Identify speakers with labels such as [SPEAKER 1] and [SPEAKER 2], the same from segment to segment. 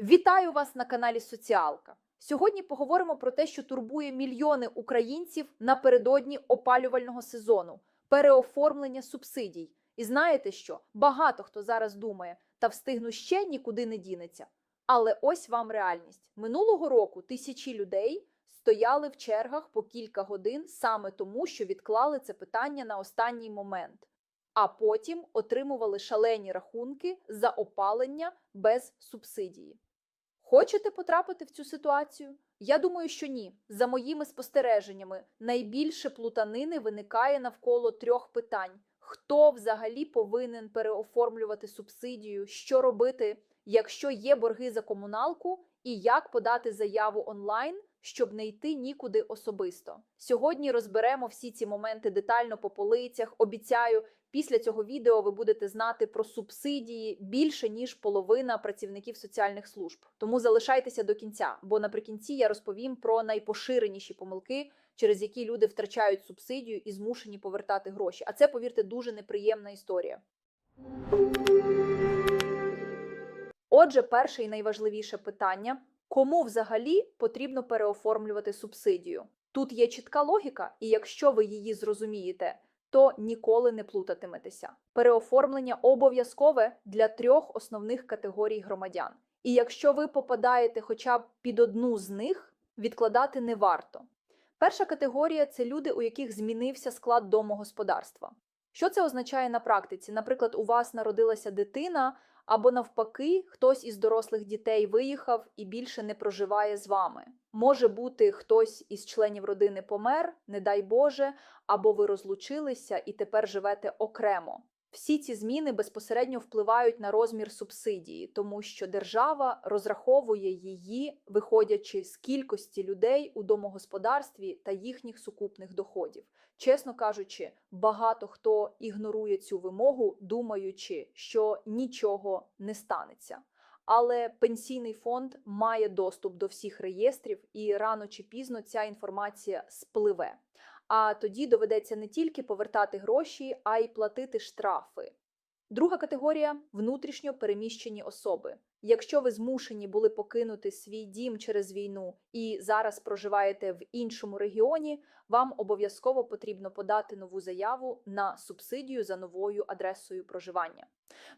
[SPEAKER 1] Вітаю вас на каналі Соціалка. Сьогодні поговоримо про те, що турбує мільйони українців напередодні опалювального сезону переоформлення субсидій. І знаєте що? Багато хто зараз думає, та встигну ще нікуди не дінеться. Але ось вам реальність. Минулого року тисячі людей стояли в чергах по кілька годин саме тому, що відклали це питання на останній момент, а потім отримували шалені рахунки за опалення без субсидії. Хочете потрапити в цю ситуацію? Я думаю, що ні. За моїми спостереженнями, найбільше плутанини виникає навколо трьох питань: хто взагалі повинен переоформлювати субсидію, що робити, якщо є борги за комуналку, і як подати заяву онлайн, щоб не йти нікуди особисто. Сьогодні розберемо всі ці моменти детально по полицях. Обіцяю, Після цього відео ви будете знати про субсидії більше ніж половина працівників соціальних служб. Тому залишайтеся до кінця, бо наприкінці я розповім про найпоширеніші помилки, через які люди втрачають субсидію і змушені повертати гроші. А це, повірте, дуже неприємна історія. Отже, перше і найважливіше питання: кому взагалі потрібно переоформлювати субсидію? Тут є чітка логіка, і якщо ви її зрозумієте, то ніколи не плутатиметеся. Переоформлення обов'язкове для трьох основних категорій громадян. І якщо ви попадаєте хоча б під одну з них, відкладати не варто. Перша категорія це люди, у яких змінився склад домогосподарства. Що це означає на практиці? Наприклад, у вас народилася дитина, або навпаки, хтось із дорослих дітей виїхав і більше не проживає з вами. Може бути, хтось із членів родини помер, не дай Боже, або ви розлучилися і тепер живете окремо. Всі ці зміни безпосередньо впливають на розмір субсидії, тому що держава розраховує її, виходячи з кількості людей у домогосподарстві та їхніх сукупних доходів. Чесно кажучи, багато хто ігнорує цю вимогу, думаючи, що нічого не станеться. Але пенсійний фонд має доступ до всіх реєстрів, і рано чи пізно ця інформація спливе. А тоді доведеться не тільки повертати гроші, а й платити штрафи. Друга категорія внутрішньо переміщені особи. Якщо ви змушені були покинути свій дім через війну і зараз проживаєте в іншому регіоні, вам обов'язково потрібно подати нову заяву на субсидію за новою адресою проживання.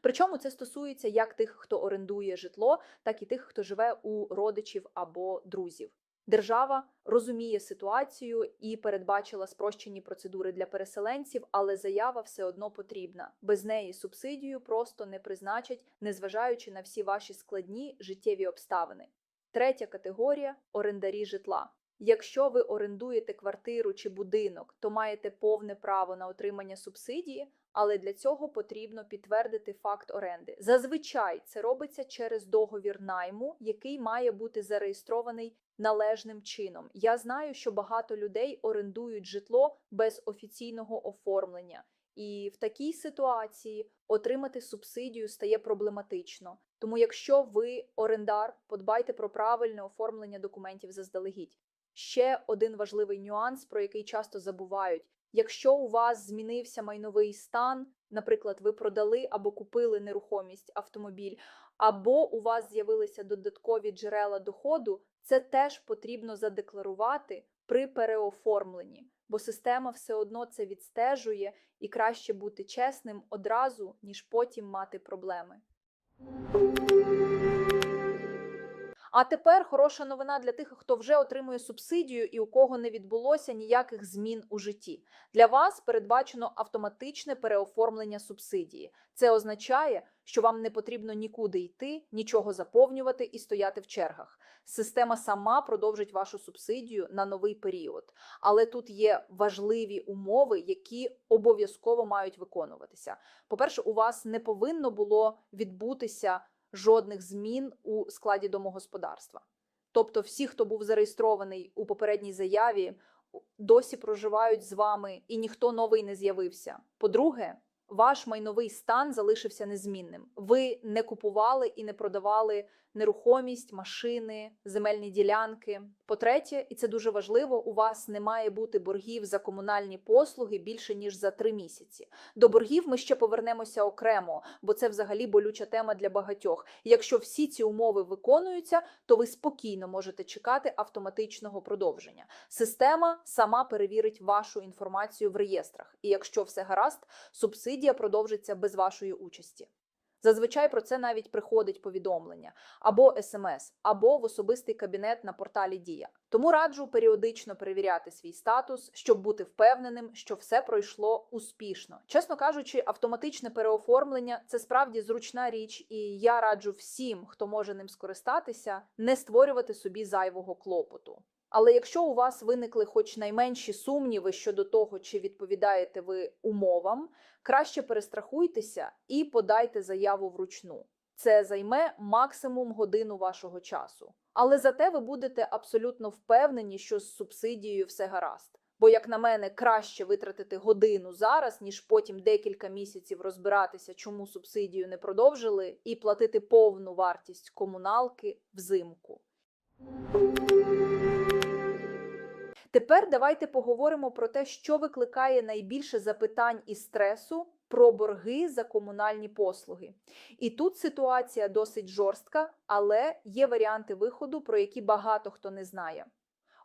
[SPEAKER 1] Причому це стосується як тих, хто орендує житло, так і тих, хто живе у родичів або друзів. Держава розуміє ситуацію і передбачила спрощені процедури для переселенців, але заява все одно потрібна. Без неї субсидію просто не призначать, незважаючи на всі ваші складні життєві обставини. Третя категорія орендарі житла. Якщо ви орендуєте квартиру чи будинок, то маєте повне право на отримання субсидії, але для цього потрібно підтвердити факт оренди. Зазвичай це робиться через договір найму, який має бути зареєстрований належним чином. Я знаю, що багато людей орендують житло без офіційного оформлення, і в такій ситуації отримати субсидію стає проблематично. Тому, якщо ви орендар, подбайте про правильне оформлення документів заздалегідь. Ще один важливий нюанс, про який часто забувають. Якщо у вас змінився майновий стан, наприклад, ви продали або купили нерухомість автомобіль, або у вас з'явилися додаткові джерела доходу, це теж потрібно задекларувати при переоформленні, бо система все одно це відстежує і краще бути чесним одразу, ніж потім мати проблеми. А тепер хороша новина для тих, хто вже отримує субсидію і у кого не відбулося ніяких змін у житті. Для вас передбачено автоматичне переоформлення субсидії. Це означає, що вам не потрібно нікуди йти, нічого заповнювати і стояти в чергах. Система сама продовжить вашу субсидію на новий період. Але тут є важливі умови, які обов'язково мають виконуватися. По-перше, у вас не повинно було відбутися жодних змін у складі домогосподарства. Тобто, всі, хто був зареєстрований у попередній заяві, досі проживають з вами і ніхто новий не з'явився. По-друге, ваш майновий стан залишився незмінним. Ви не купували і не продавали нерухомість, машини, земельні ділянки. По-третє, і це дуже важливо, у вас не має бути боргів за комунальні послуги більше ніж за три місяці. До боргів ми ще повернемося окремо, бо це взагалі болюча тема для багатьох. Якщо всі ці умови виконуються, то ви спокійно можете чекати автоматичного продовження. Система сама перевірить вашу інформацію в реєстрах, і якщо все гаразд, субсидія продовжиться без вашої участі. Зазвичай про це навіть приходить повідомлення або смс, або в особистий кабінет на порталі Дія. Тому раджу періодично перевіряти свій статус, щоб бути впевненим, що все пройшло успішно. Чесно кажучи, автоматичне переоформлення це справді зручна річ, і я раджу всім, хто може ним скористатися, не створювати собі зайвого клопоту. Але якщо у вас виникли хоч найменші сумніви щодо того, чи відповідаєте ви умовам, краще перестрахуйтеся і подайте заяву вручну. Це займе максимум годину вашого часу. Але зате ви будете абсолютно впевнені, що з субсидією все гаразд. Бо, як на мене, краще витратити годину зараз, ніж потім декілька місяців розбиратися, чому субсидію не продовжили, і платити повну вартість комуналки взимку. Тепер давайте поговоримо про те, що викликає найбільше запитань і стресу про борги за комунальні послуги. І тут ситуація досить жорстка, але є варіанти виходу, про які багато хто не знає.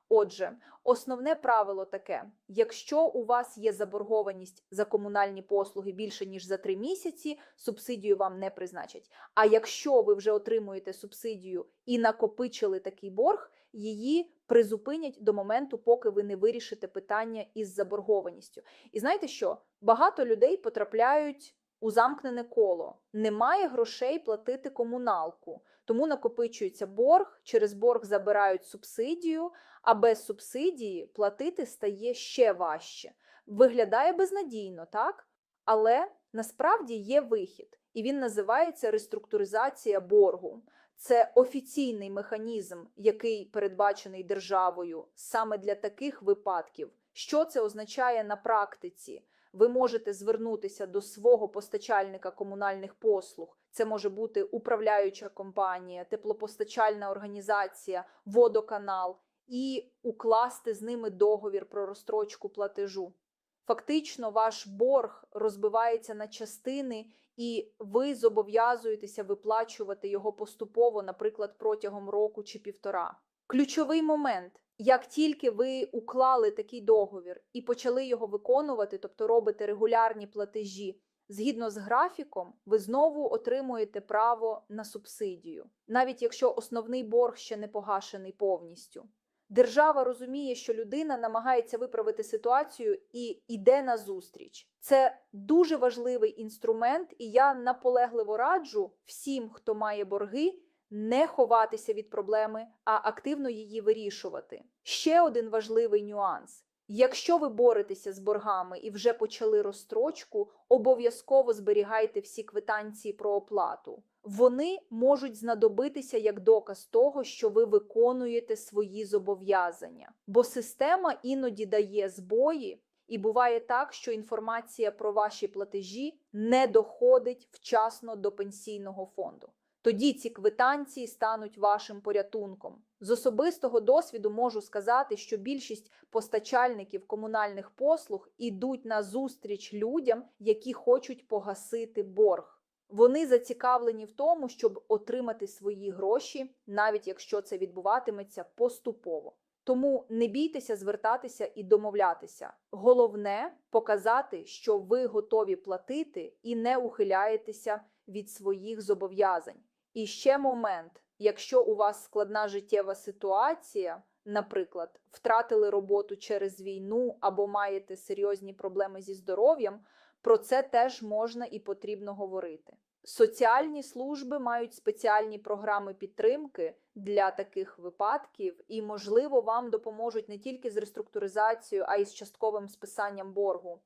[SPEAKER 1] Отже, основне правило таке: якщо у вас є заборгованість за комунальні послуги більше ніж за три місяці, субсидію вам не призначать. А якщо ви вже отримуєте субсидію і накопичили такий борг, її призупинять до моменту, поки ви не вирішите питання із заборгованістю. І знаєте що? Багато людей потрапляють у замкнене коло. Немає грошей платити комуналку, тому накопичується борг, через борг забирають субсидію, а без субсидії платити стає ще важче. Виглядає безнадійно, так? Але насправді є вихід, і він називається реструктуризація боргу. Це офіційний механізм, який передбачений державою саме для таких випадків. Що це означає на практиці? Ви можете звернутися до свого постачальника комунальних послуг. Це може бути управляюча компанія, теплопостачальна організація, водоканал, і укласти з ними договір про розстрочку платежу. Фактично, ваш борг розбивається на частини, і ви зобов'язуєтеся виплачувати його поступово, наприклад, протягом року чи півтора. Ключовий момент. Як тільки ви уклали такий договір і почали його виконувати, тобто робите регулярні платежі, згідно з графіком, ви знову отримуєте право на субсидію, навіть якщо основний борг ще не погашений повністю. Держава розуміє, що людина намагається виправити ситуацію і йде на зустріч. Це дуже важливий інструмент, і я наполегливо раджу всім, хто має борги, не ховатися від проблеми, а активно її вирішувати. Ще один важливий нюанс: якщо ви боретеся з боргами і вже почали розстрочку, обов'язково зберігайте всі квитанції про оплату. Вони можуть знадобитися як доказ того, що ви виконуєте свої зобов'язання, бо система іноді дає збої, і буває так, що інформація про ваші платежі не доходить вчасно до пенсійного фонду. Тоді ці квитанції стануть вашим порятунком. З особистого досвіду можу сказати, що більшість постачальників комунальних послуг ідуть на зустріч людям, які хочуть погасити борг. Вони зацікавлені в тому, щоб отримати свої гроші, навіть якщо це відбуватиметься поступово. Тому не бійтеся звертатися і домовлятися. Головне показати, що ви готові платити і не ухиляєтеся від своїх зобов'язань. І ще момент: якщо у вас складна життєва ситуація, наприклад, втратили роботу через війну або маєте серйозні проблеми зі здоров'ям, про це теж можна і потрібно говорити. Соціальні служби мають спеціальні програми підтримки для таких випадків, і, можливо, вам допоможуть не тільки з реструктуризацією, а й з частковим списанням боргу.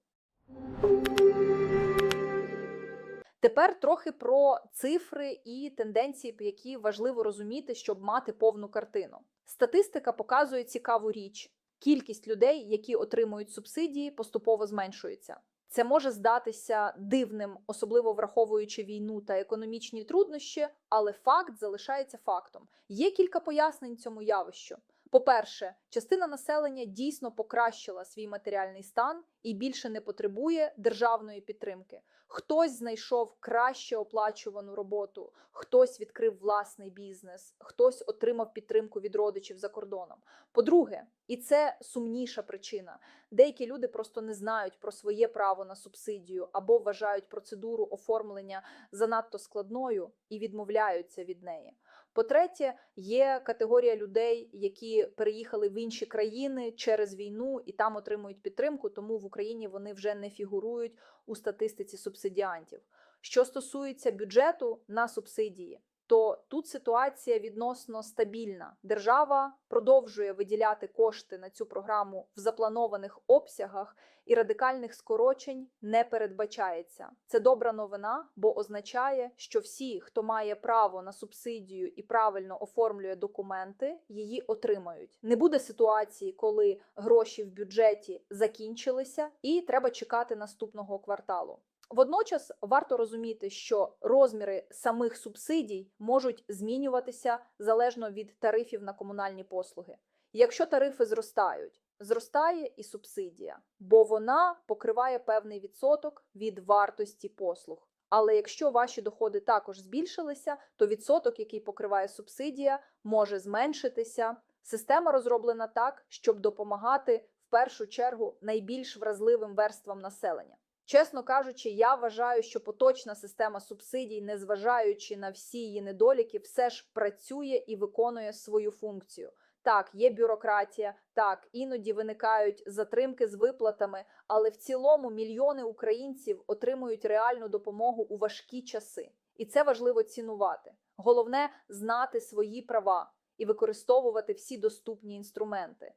[SPEAKER 1] Тепер трохи про цифри і тенденції, які важливо розуміти, щоб мати повну картину. Статистика показує цікаву річ: кількість людей, які отримують субсидії, поступово зменшується. Це може здатися дивним, особливо враховуючи війну та економічні труднощі, але факт залишається фактом. Є кілька пояснень цьому явищу. По-перше, частина населення дійсно покращила свій матеріальний стан і більше не потребує державної підтримки. Хтось знайшов краще оплачувану роботу, хтось відкрив власний бізнес, хтось отримав підтримку від родичів за кордоном. По-друге, і це сумніша причина. Деякі люди просто не знають про своє право на субсидію або вважають процедуру оформлення занадто складною і відмовляються від неї. По-третє, є категорія людей, які переїхали в інші країни через війну і там отримують підтримку, тому в Україні вони вже не фігурують у статистиці субсидіантів. Що стосується бюджету на субсидії, то тут ситуація відносно стабільна. Держава продовжує виділяти кошти на цю програму в запланованих обсягах, і радикальних скорочень не передбачається. Це добра новина, бо означає, що всі, хто має право на субсидію і правильно оформлює документи, її отримають. Не буде ситуації, коли гроші в бюджеті закінчилися, і треба чекати наступного кварталу. Водночас варто розуміти, що розміри самих субсидій можуть змінюватися залежно від тарифів на комунальні послуги. Якщо тарифи зростають, зростає і субсидія, бо вона покриває певний відсоток від вартості послуг. Але якщо ваші доходи також збільшилися, то відсоток, який покриває субсидія, може зменшитися. Система розроблена так, щоб допомагати в першу чергу найбільш вразливим верствам населення. Чесно кажучи, я вважаю, що поточна система субсидій, незважаючи на всі її недоліки, все ж працює і виконує свою функцію. Так, є бюрократія, так іноді виникають затримки з виплатами, але в цілому мільйони українців отримують реальну допомогу у важкі часи, і це важливо цінувати. Головне знати свої права і використовувати всі доступні інструменти.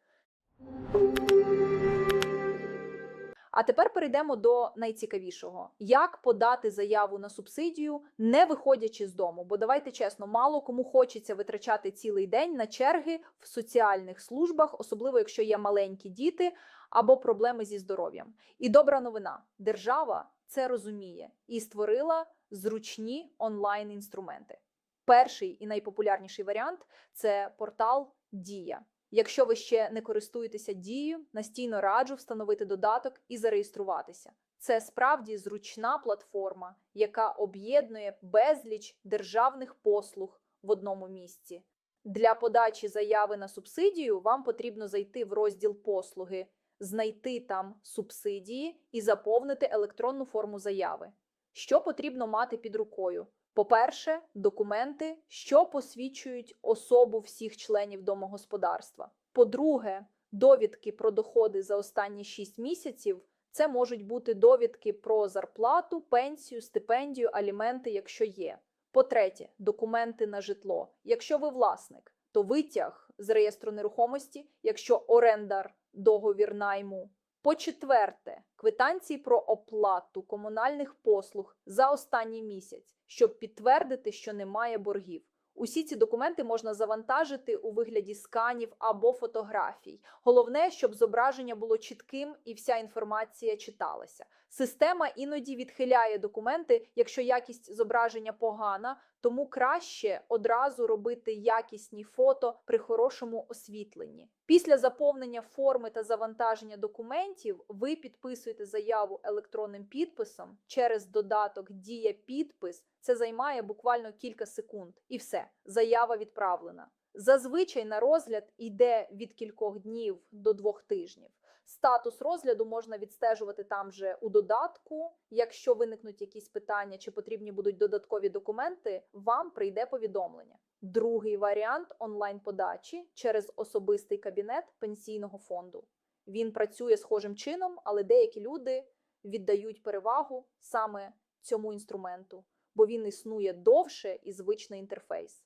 [SPEAKER 1] А тепер перейдемо до найцікавішого: як подати заяву на субсидію, не виходячи з дому. Бо давайте чесно, мало кому хочеться витрачати цілий день на черги в соціальних службах, особливо якщо є маленькі діти або проблеми зі здоров'ям. І добра новина: держава це розуміє і створила зручні онлайн-інструменти. Перший і найпопулярніший варіант це портал Дія. Якщо ви ще не користуєтеся дією, настійно раджу встановити додаток і зареєструватися. Це справді зручна платформа, яка об'єднує безліч державних послуг в одному місці. Для подачі заяви на субсидію вам потрібно зайти в розділ послуги, знайти там субсидії і заповнити електронну форму заяви. Що потрібно мати під рукою? По-перше, документи, що посвідчують особу всіх членів домогосподарства. По-друге, довідки про доходи за останні 6 місяців. Це можуть бути довідки про зарплату, пенсію, стипендію, аліменти, якщо є. По-третє, документи на житло. Якщо ви власник, то витяг з реєстру нерухомості, якщо орендар договір найму. По-четверте, квитанції про оплату комунальних послуг за останній місяць, щоб підтвердити, що немає боргів. Усі ці документи можна завантажити у вигляді сканів або фотографій. Головне, щоб зображення було чітким і вся інформація читалася. Система іноді відхиляє документи, якщо якість зображення погана, тому краще одразу робити якісні фото при хорошому освітленні. Після заповнення форми та завантаження документів ви підписуєте заяву електронним підписом через додаток Дія підпис. Це займає буквально кілька секунд, і все, заява відправлена. Зазвичай на розгляд йде від кількох днів до двох тижнів. Статус розгляду можна відстежувати там же у додатку. Якщо виникнуть якісь питання чи потрібні будуть додаткові документи, вам прийде повідомлення. Другий варіант онлайн-подачі через особистий кабінет пенсійного фонду. Він працює схожим чином, але деякі люди віддають перевагу саме цьому інструменту, бо він існує довше і звичний інтерфейс.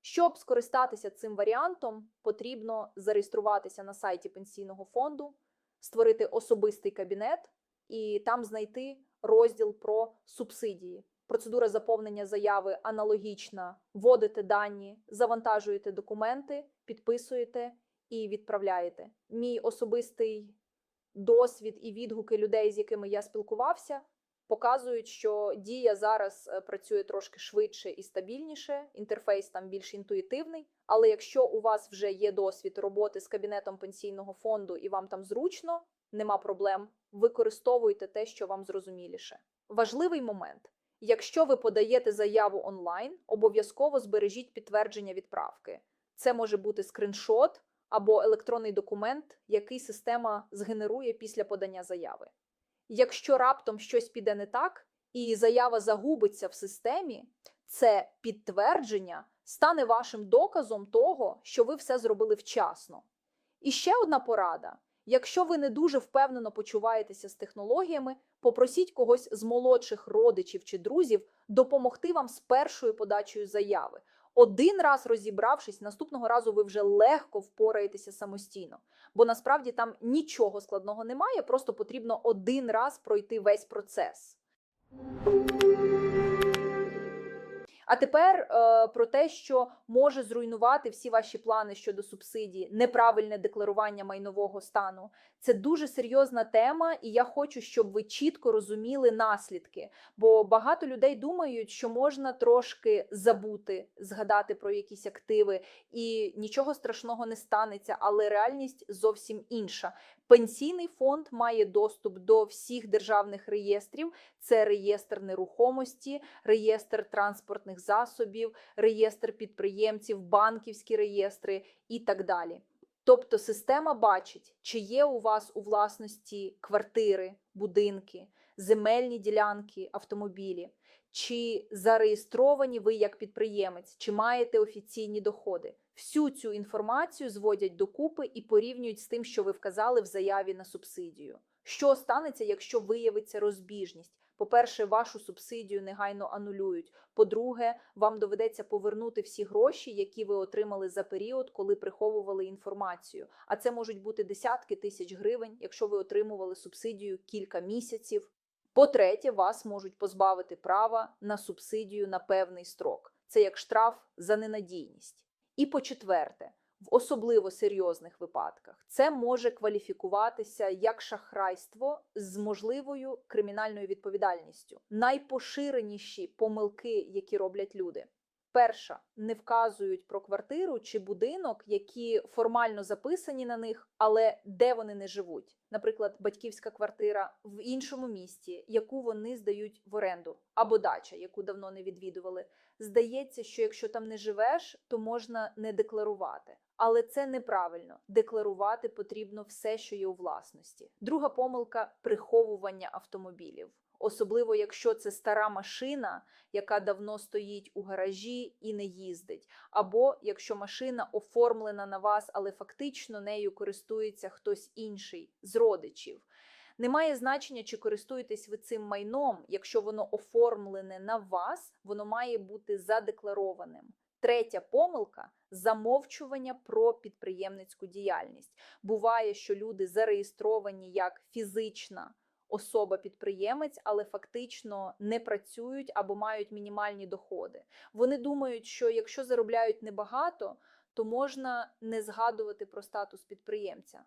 [SPEAKER 1] Щоб скористатися цим варіантом, потрібно зареєструватися на сайті пенсійного фонду, створити особистий кабінет і там знайти розділ про субсидії. Процедура заповнення заяви аналогічна. Вводите дані, завантажуєте документи, підписуєте і відправляєте. Мій особистий досвід і відгуки людей, з якими я спілкувався, показують, що дія зараз е, працює трошки швидше і стабільніше. Інтерфейс там більш інтуїтивний. Але якщо у вас вже є досвід роботи з кабінетом пенсійного фонду і вам там зручно, нема проблем. Використовуйте те, що вам зрозуміліше. Важливий момент. Якщо ви подаєте заяву онлайн, обов'язково збережіть підтвердження відправки. Це може бути скриншот або електронний документ, який система згенерує після подання заяви. Якщо раптом щось піде не так і заява загубиться в системі, це підтвердження стане вашим доказом того, що ви все зробили вчасно. І ще одна порада: якщо ви не дуже впевнено почуваєтеся з технологіями, попросіть когось з молодших родичів чи друзів допомогти вам з першою подачею заяви. Один раз розібравшись, наступного разу ви вже легко впораєтеся самостійно, бо насправді там нічого складного немає, просто потрібно один раз пройти весь процес. А тепер е, про те, що може зруйнувати всі ваші плани щодо субсидії, неправильне декларування майнового стану. Це дуже серйозна тема, і я хочу, щоб ви чітко розуміли наслідки. Бо багато людей думають, що можна трошки забути, згадати про якісь активи, і нічого страшного не станеться, але реальність зовсім інша. Пенсійний фонд має доступ до всіх державних реєстрів: це реєстр нерухомості, реєстр транспортних засобів, реєстр підприємців, банківські реєстри і так далі. Тобто система бачить, чи є у вас у власності квартири, будинки, земельні ділянки, автомобілі, чи зареєстровані ви як підприємець, чи маєте офіційні доходи. Всю цю інформацію зводять докупи і порівнюють з тим, що ви вказали в заяві на субсидію. Що станеться, якщо виявиться розбіжність? По-перше, вашу субсидію негайно анулюють. По-друге, вам доведеться повернути всі гроші, які ви отримали за період, коли приховували інформацію. А це можуть бути десятки тисяч гривень, якщо ви отримували субсидію кілька місяців. По-третє, вас можуть позбавити права на субсидію на певний строк. Це як штраф за ненадійність. І по-четверте, в особливо серйозних випадках це може кваліфікуватися як шахрайство з можливою кримінальною відповідальністю. Найпоширеніші помилки, які роблять люди. Перша не вказують про квартиру чи будинок, які формально записані на них, але де вони не живуть. Наприклад, батьківська квартира в іншому місті, яку вони здають в оренду, або дача, яку давно не відвідували. Здається, що якщо там не живеш, то можна не декларувати. Але це неправильно. Декларувати потрібно все, що є у власності. Друга помилка приховування автомобілів. Особливо, якщо це стара машина, яка давно стоїть у гаражі і не їздить, або якщо машина оформлена на вас, але фактично нею користується хтось інший з родичів. Немає значення, чи користуєтесь ви цим майном, якщо воно оформлене на вас, воно має бути задекларованим. Третя помилка замовчування про підприємницьку діяльність. Буває, що люди зареєстровані як фізична особа-підприємець, але фактично не працюють або мають мінімальні доходи. Вони думають, що якщо заробляють небагато, то можна не згадувати про статус підприємця.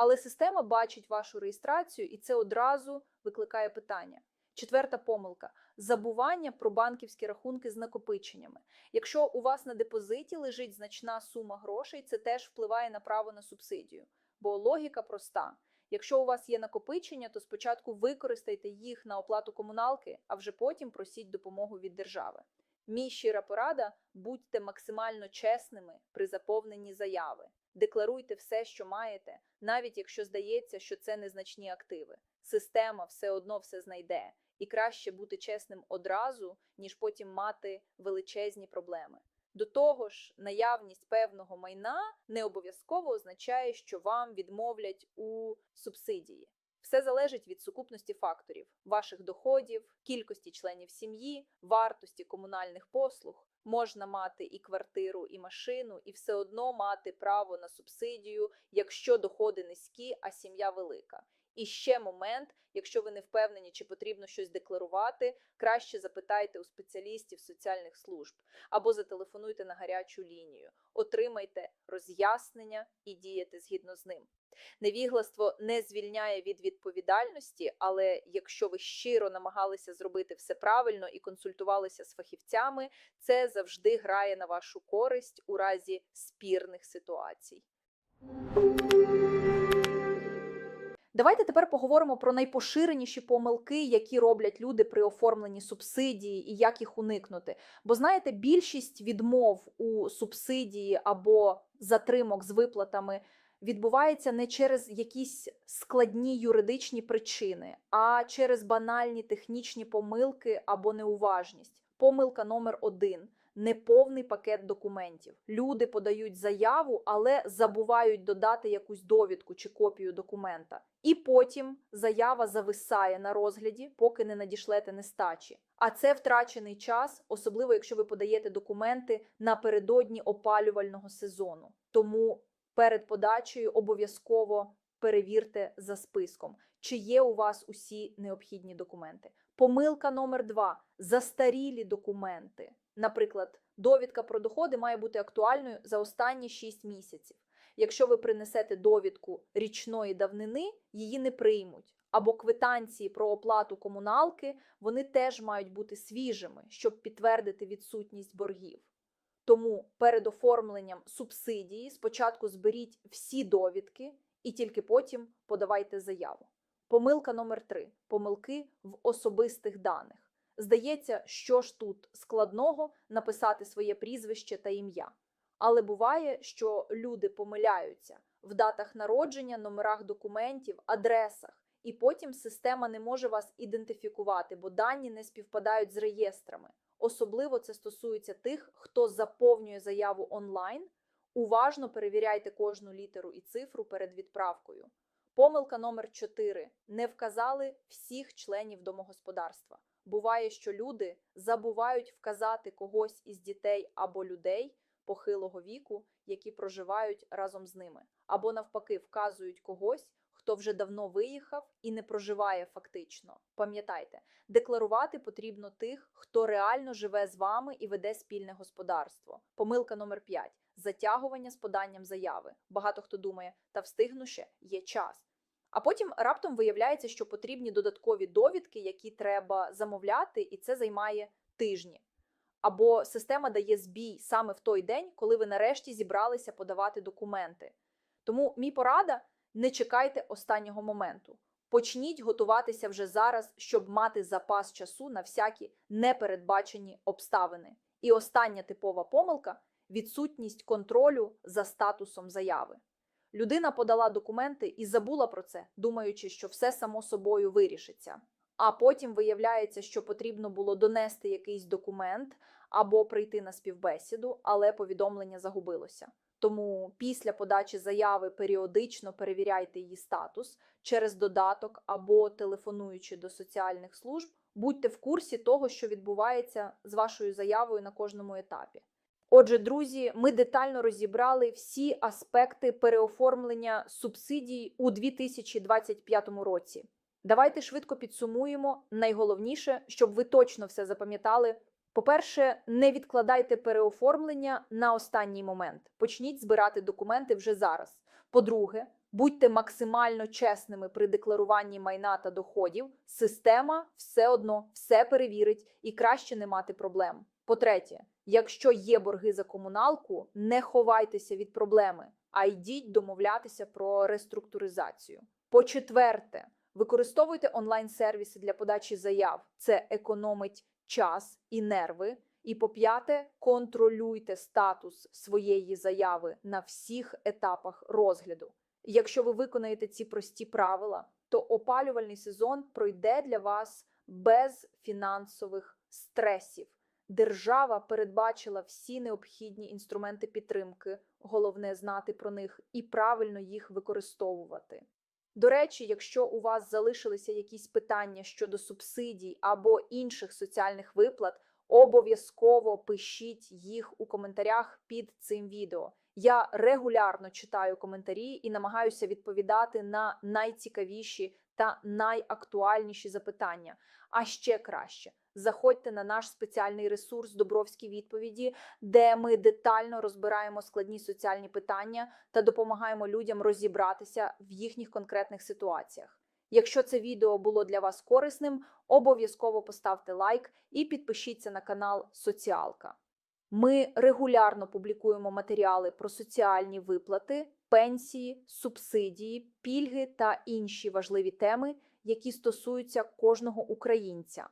[SPEAKER 1] Але система бачить вашу реєстрацію, і це одразу викликає питання. Четверта помилка забування про банківські рахунки з накопиченнями. Якщо у вас на депозиті лежить значна сума грошей, це теж впливає на право на субсидію. Бо логіка проста: якщо у вас є накопичення, то спочатку використайте їх на оплату комуналки, а вже потім просіть допомогу від держави. Мій щира порада: будьте максимально чесними при заповненні заяви. Декларуйте все, що маєте, навіть якщо здається, що це незначні активи. Система все одно все знайде, і краще бути чесним одразу, ніж потім мати величезні проблеми. До того ж, наявність певного майна не обов'язково означає, що вам відмовлять у субсидії. Все залежить від сукупності факторів: ваших доходів, кількості членів сім'ї, вартості комунальних послуг. Можна мати і квартиру, і машину, і все одно мати право на субсидію, якщо доходи низькі, а сім'я велика. І ще момент, якщо ви не впевнені, чи потрібно щось декларувати, краще запитайте у спеціалістів соціальних служб або зателефонуйте на гарячу лінію, отримайте роз'яснення і діяти згідно з ним. Невігластво не звільняє від відповідальності, але якщо ви щиро намагалися зробити все правильно і консультувалися з фахівцями, це завжди грає на вашу користь у разі спірних ситуацій. Давайте тепер поговоримо про найпоширеніші помилки, які роблять люди при оформленні субсидії і як їх уникнути. Бо знаєте, більшість відмов у субсидії або затримок з виплатами відбувається не через якісь складні юридичні причини, а через банальні технічні помилки або неуважність. Помилка номер один. Неповний пакет документів. Люди подають заяву, але забувають додати якусь довідку чи копію документа. І потім заява зависає на розгляді, поки не надішлете нестачі. А це втрачений час, особливо якщо ви подаєте документи напередодні опалювального сезону. Тому перед подачею обов'язково перевірте за списком, чи є у вас усі необхідні документи. Помилка номер два застарілі документи. Наприклад, довідка про доходи має бути актуальною за останні 6 місяців. Якщо ви принесете довідку річної давнини, її не приймуть. Або квитанції про оплату комуналки, вони теж мають бути свіжими, щоб підтвердити відсутність боргів. Тому перед оформленням субсидії спочатку зберіть всі довідки і тільки потім подавайте заяву. Помилка номер три помилки в особистих даних. Здається, що ж тут складного написати своє прізвище та ім'я. Але буває, що люди помиляються в датах народження, номерах документів, адресах, і потім система не може вас ідентифікувати, бо дані не співпадають з реєстрами. Особливо це стосується тих, хто заповнює заяву онлайн. Уважно перевіряйте кожну літеру і цифру перед відправкою. Помилка номер 4. Не вказали всіх членів домогосподарства. Буває, що люди забувають вказати когось із дітей або людей похилого віку, які проживають разом з ними, або навпаки вказують когось, хто вже давно виїхав і не проживає фактично. Пам'ятайте, декларувати потрібно тих, хто реально живе з вами і веде спільне господарство. Помилка номер 5. затягування з поданням заяви. Багато хто думає, та встигну ще є час. А потім раптом виявляється, що потрібні додаткові довідки, які треба замовляти, і це займає тижні. Або система дає збій саме в той день, коли ви нарешті зібралися подавати документи. Тому мій порада не чекайте останнього моменту. Почніть готуватися вже зараз, щоб мати запас часу на всякі непередбачені обставини. І остання типова помилка відсутність контролю за статусом заяви. Людина подала документи і забула про це, думаючи, що все само собою вирішиться. А потім виявляється, що потрібно було донести якийсь документ або прийти на співбесіду, але повідомлення загубилося. Тому після подачі заяви періодично перевіряйте її статус через додаток або телефонуючи до соціальних служб, будьте в курсі того, що відбувається з вашою заявою на кожному етапі. Отже, друзі, ми детально розібрали всі аспекти переоформлення субсидій у 2025 році. Давайте швидко підсумуємо найголовніше, щоб ви точно все запам'ятали. По-перше, не відкладайте переоформлення на останній момент. Почніть збирати документи вже зараз. По-друге, будьте максимально чесними при декларуванні майна та доходів. Система все одно все перевірить і краще не мати проблем. По-третє, якщо є борги за комуналку, не ховайтеся від проблеми, а йдіть домовлятися про реструктуризацію. По-четверте, використовуйте онлайн-сервіси для подачі заяв. Це економить час і нерви. І по п'яте, контролюйте статус своєї заяви на всіх етапах розгляду. Якщо ви виконаєте ці прості правила, то опалювальний сезон пройде для вас без фінансових стресів. Держава передбачила всі необхідні інструменти підтримки, головне знати про них і правильно їх використовувати. До речі, якщо у вас залишилися якісь питання щодо субсидій або інших соціальних виплат, обов'язково пишіть їх у коментарях під цим відео. Я регулярно читаю коментарі і намагаюся відповідати на найцікавіші та найактуальніші запитання. А ще краще заходьте на наш спеціальний ресурс Добровські відповіді, де ми детально розбираємо складні соціальні питання та допомагаємо людям розібратися в їхніх конкретних ситуаціях. Якщо це відео було для вас корисним, обов'язково поставте лайк і підпишіться на канал Соціалка. Ми регулярно публікуємо матеріали про соціальні виплати, пенсії, субсидії, пільги та інші важливі теми, які стосуються кожного українця.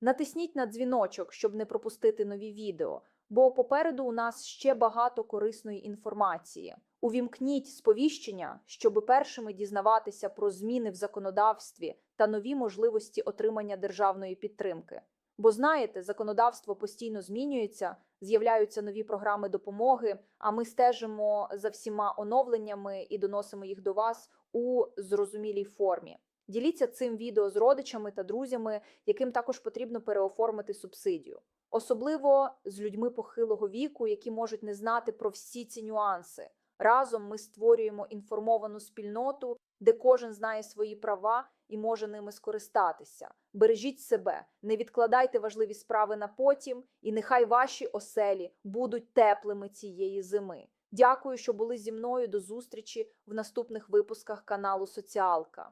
[SPEAKER 1] Натисніть на дзвіночок, щоб не пропустити нові відео, бо попереду у нас ще багато корисної інформації. Увімкніть сповіщення, щоб першими дізнаватися про зміни в законодавстві та нові можливості отримання державної підтримки. Бо знаєте, законодавство постійно змінюється, з'являються нові програми допомоги, а ми стежимо за всіма оновленнями і доносимо їх до вас у зрозумілій формі. Діліться цим відео з родичами та друзями, яким також потрібно переоформити субсидію, особливо з людьми похилого віку, які можуть не знати про всі ці нюанси. Разом ми створюємо інформовану спільноту, де кожен знає свої права і може ними скористатися. Бережіть себе, не відкладайте важливі справи на потім, і нехай ваші оселі будуть теплими цієї зими. Дякую, що були зі мною до зустрічі в наступних випусках каналу Соціалка.